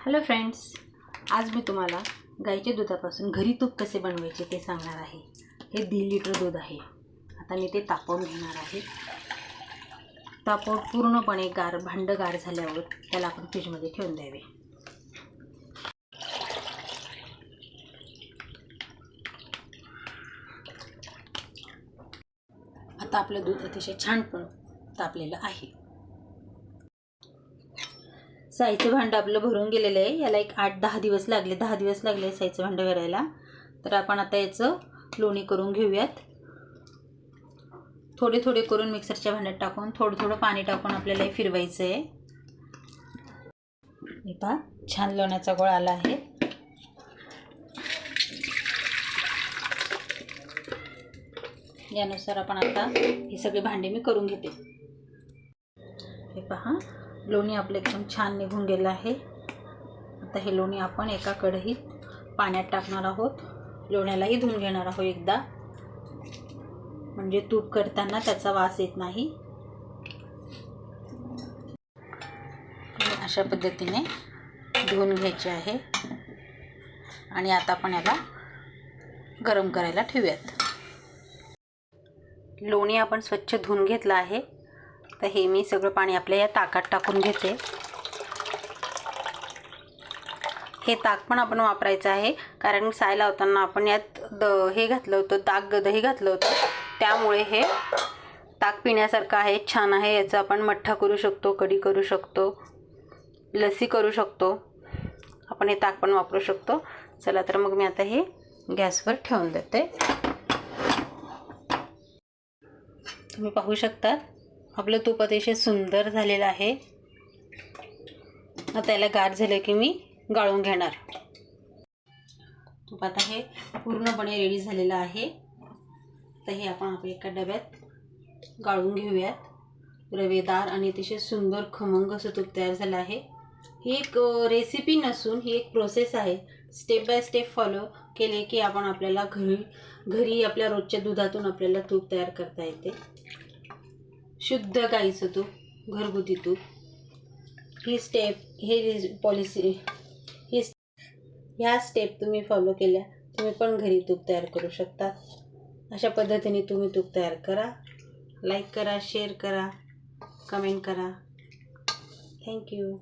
Hello friends आज मी तुम्हाला गाईच्या दुधापासून घरी तूप कसे बनवायचे ते सांगणार आहे. हे दीड लिटर दूध आहे. आता मी ते तापवून घेणार आहे. तापवून पूर्णपणे गार भांड गार झाल्यावर त्याला आपण फ्रीजमध्ये ठेवून द्यावे. आता आपलं दूध अतिशय छान पण तापलेलं आहे. साईचं भांडं आपलं भरून गेलेलं आहे. याला एक आठ दहा दिवस लागले. दहा दिवस लागले साईचं भांडं करायला. तर आपण आता याचं लोणी करून घेऊयात. थोडे थोडे करून मिक्सरच्या भांड्यात टाकून थोडं थोडं पाणी टाकून आपल्याला हे फिरवायचं आहे. हे पहा छान लोण्याचा गोळा आला आहे. यानुसार आपण आता ही सगळी भांडी मी करून घेते. हे पहा. लोणी आपलं एकदम छान निघून गेलं आहे. आता हे लोणी आपण एका कढईत पाण्यात टाकणार आहोत. लोण्यालाही धुवून घेणार आहोत एकदा. म्हणजे तूप करताना त्याचा वास येत नाही. अशा पद्धतीने धुवून घ्यायचे आहे. आणि आता आपण याला गरम करायला ठेवूयात. लोणी आपण स्वच्छ धुवून घेतलं आहे. तर हे मी सगळं पाणी आपल्या या ताकात टाकून घेते. हे ताक पण आपण वापरायचं आहे कारण साय लावताना आपण यात द हे घातलं होतं ताक दही घातलं होतं. त्यामुळे हे ताक पिण्यासारखं आहे छान आहे याचं आपण मठ्ठा करू शकतो कढी करू शकतो लस्सी करू शकतो. आपण हे ताक पण वापरू शकतो. चला तर मग मी आता हे गॅसवर ठेवून देते. तुम्ही पाहू शकता आपलं तूप अतिशय सुंदर झालेलं आहे. आता याला गार झालं की मी गाळून घेणार. तूप आता हे पूर्णपणे रेडी झालेलं आहे. तर हे आपण आपल्या एका डब्यात गाळून घेऊयात. रवेदार आणि अतिशय सुंदर खमंग असं तूप तयार झालं आहे. ही एक रेसिपी नसून ही एक प्रोसेस आहे. स्टेप बाय स्टेप फॉलो केले की आपण आपल्याला घरी घरी आपल्या रोजच्या दुधातून आपल्याला तूप तयार करता येते. शुद्ध गाईचं तूप घरगुती तूप ही स्टेप हे पॉलिसी ही ह्या स्टेप तुम्ही फॉलो केल्या तुम्ही पण घरी तूप तयार करू शकता अशा पद्धतीने तुम्ही तूप तयार करा. लाईक करा शेअर करा कमेंट करा. थँक्यू